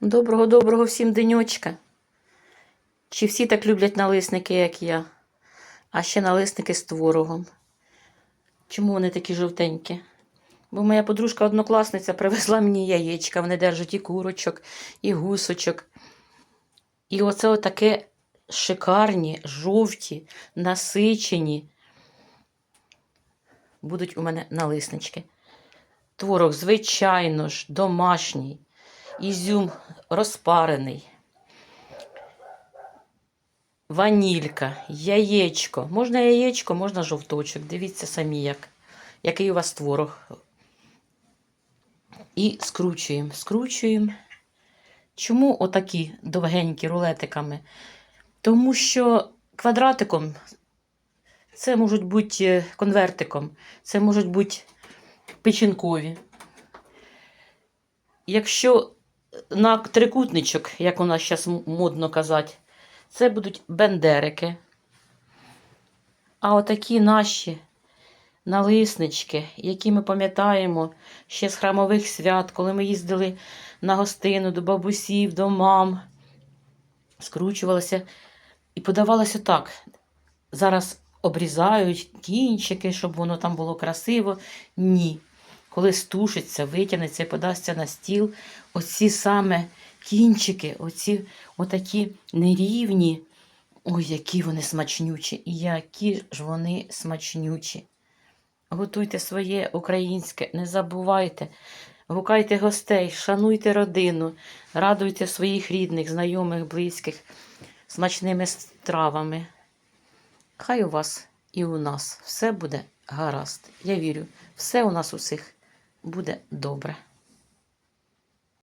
Доброго-доброго всім денечка. Чи всі так люблять налисники, як я? А ще налисники з творогом. Чому вони такі жовтенькі? Бо моя подружка-однокласниця привезла мені яєчка. Вони держать і курочок, і гусочок. І оце отаке шикарні, жовті, насичені. Будуть у мене налиснички. Творог, звичайно ж, домашній. Ізюм розпарений. Ванілька, яєчко. Можна яєчко, можна жовточок. Дивіться самі, як, який у вас творог. І скручуємо, скручуємо. Чому отакі довгенькі рулетиками? Тому що квадратиком це можуть бути е, конвертиком, це можуть бути печінкові. Якщо на трикутничок, як у нас зараз модно казати, це будуть бендерики. А отакі наші налиснички, які ми пам'ятаємо ще з храмових свят, коли ми їздили на гостину до бабусів, до мам, скручувалися і подавалося так. Зараз обрізають кінчики, щоб воно там було красиво. Ні. Коли стушиться, витягнеться і подасться на стіл, оці саме кінчики, оці отакі нерівні. Ой, які вони смачнючі, і які ж вони смачнючі. Готуйте своє українське, не забувайте, гукайте гостей, шануйте родину, радуйте своїх рідних, знайомих, близьких смачними стравами. Хай у вас і у нас все буде гаразд. Я вірю, все у нас усіх буде добре.